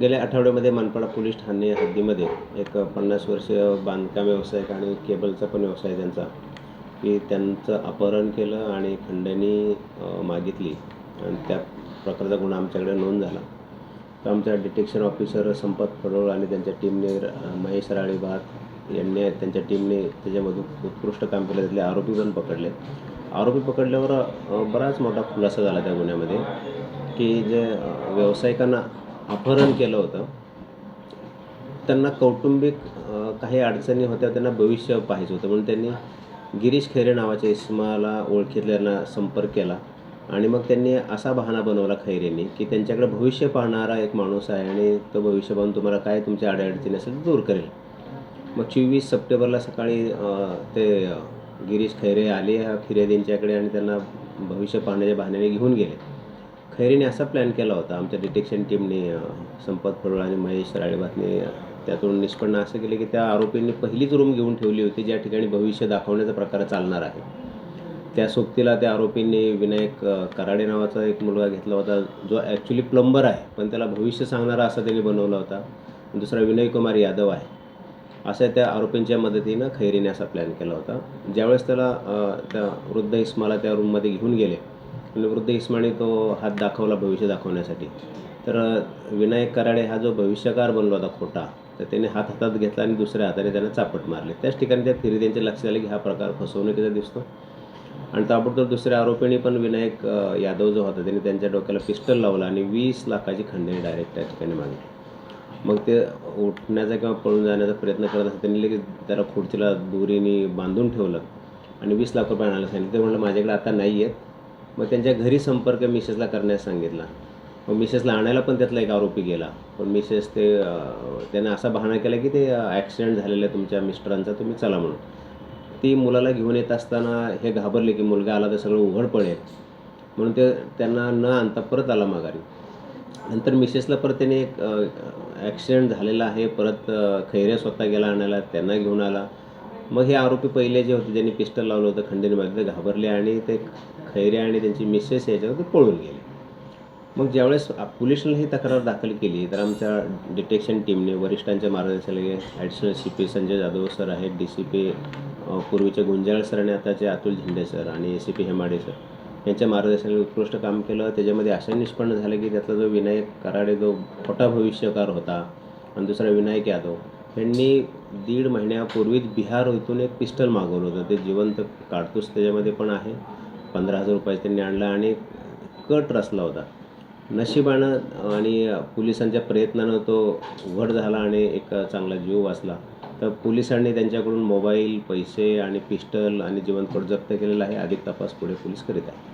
गेल्या आठवड्यामध्ये मनपाडा पोलीस ठाणे हद्दीमध्ये एक पन्नास वर्षीय बांधकाम व्यावसायिक आणि केबलचा पण व्यवसाय आहे त्यांचा की त्यांचं अपहरण केलं आणि खंडणी मागितली आणि त्या प्रकारचा गुन्हा आमच्याकडे नोंद झाला. तर आमच्या डिटेक्शन ऑफिसर संपत फडोळ आणि त्यांच्या टीमने महेश राळीबाग यांनी त्यांच्या टीमने त्याच्यामधून उत्कृष्ट काम केलं त्यातले आरोपी पण पकडले. आरोपी पकडल्यावर बराच मोठा खुलासा झाला त्या गुन्ह्यामध्ये की जे व्यावसायिकांना अपहरण केलं होतं. त्यांना कौटुंबिक काही अडचणी होत्या त्यांना भविष्य पाहायचं होतं. म्हणून त्यांनी गिरीश खैरे नावाच्या इस्माला ओळखीतल्यांना संपर्क केला. आणि मग त्यांनी असा बहाणा बनवला खैरेंनी की त्यांच्याकडे भविष्य पाहणारा एक माणूस आहे आणि तो भविष्य पाहून तुम्हाला काय तुमच्या अडीअडचणी असेल दूर करेल. मग चोवीस सप्टेंबरला सकाळी ते गिरीश खैरे आले ह्या फिर्यादींच्याकडे आणि त्यांना भविष्य पाहण्याच्या बहाण्याने घेऊन गेले. खैरीने असा प्लॅन केला होता. आमच्या डिटेक्शन टीमने संपत फडोळ आणि महेश राळेबातने त्यातून निष्पन्न असं केलं की त्या आरोपींनी पहिलीच रूम घेऊन ठेवली होती ज्या ठिकाणी भविष्य दाखवण्याचा प्रकार चालणार आहे. त्या सोबतीला त्या आरोपींनी विनायक कराडे नावाचा एक मुलगा घेतला होता जो ॲक्च्युली प्लंबर आहे पण त्याला भविष्य सांगणारा असा त्यांनी बनवला होता. दुसरा विनय कुमार यादव आहे. अशा त्या आरोपींच्या मदतीनं खैरीने असा प्लॅन केला होता. ज्यावेळेस त्याला त्या वृद्ध इस्माला त्या रूममध्ये घेऊन गेले आणि वृद्ध इस्माने तो हात दाखवला भविष्य दाखवण्यासाठी. तर विनायक कराडे हा जो भविष्यकार बनला होता खोटा तर त्याने हात हातात घेतला आणि दुसऱ्या हाताने त्याला चापट मारले. त्याच ठिकाणी त्या फिर्यादींच्या लक्षात आले की हा प्रकार फसवणुकीचा दिसतो. आणि ताबडतोब दुसऱ्या आरोपीने पण विनायक यादव जो होता त्याने त्यांच्या डोक्याला पिस्टल लावला आणि वीस लाखाची खंडणी डायरेक्ट त्या ठिकाणी मागितली. मग ते उठण्याचा किंवा पळून जाण्याचा प्रयत्न करत असताना त्यांनी लगेच त्याला खुर्चीला दोरीने बांधून ठेवलं आणि वीस लाख रुपये आणायला सांगितलं. ते म्हणलं माझ्याकडे आता नाही आहेत मग त्यांच्या घरी संपर्क मिसेसला करण्यास सांगितला. मग मिसेसला आणायला पण त्यातला एक आरोपी गेला. पण मिसेस ते त्याने असा बहाणा केला की ते ॲक्सिडेंट झालेला आहे तुमच्या मिस्टरांचा तुम्ही चला म्हणून. ती मुलाला घेऊन येत असताना हे घाबरले की मुलगा आला तर सगळं उघड पडेल म्हणून ते त्यांना न आणता परत आला माघारी. नंतर मिसेसला परत त्याने एक ॲक्सिडेंट झालेला आहे. परत अ, खैरे स्वतः गेला आणायला त्यांना घेऊन आला. मग हे आरोपी पहिले जे होते ज्यांनी पिस्टल लावलं होतं खंडणीमध्ये ते घाबरले आणि ते खैरे आणि त्यांची मिसेस याच्यावर ते पळून गेले. मग ज्यावेळेस आ- पोलिसांनी ही तक्रार दाखल केली तर आमच्या डिटेक्शन टीमने वरिष्ठांच्या मार्गदर्शनाखाली additional C P Sanjay Jadhav sir आहेत डी सी पी पूर्वीचे गुंजाळ सर आणि आताचे अतुल झेंडे सर आणि A C P Hemade sir यांच्या मार्गदर्शनाने उत्कृष्ट काम केलं. त्याच्यामध्ये असं निष्पन्न झालं की त्यातला जो विनायक कराडे जो खोटा भविष्यकार होता आणि दुसरा विनायक यादव त्यांनी दीड महिन्यापूर्वीच बिहार इथून एक पिस्टल मागवलं होतं. ते जिवंत काडतूस त्याच्यामध्ये पण आहे. पंधरा हजार रुपये त्यांनी आणला आणि कट रचला होता. नशिबानं आणि पोलिसांच्या प्रयत्नानं तो उघड झाला आणि एक चांगला जीव वाचला. तर पोलिसांनी त्यांच्याकडून मोबाईल पैसे आणि पिस्टल आणि जिवंत कट जप्त केलेलं आहे. अधिक तपास पुढे पोलीस करीत आहे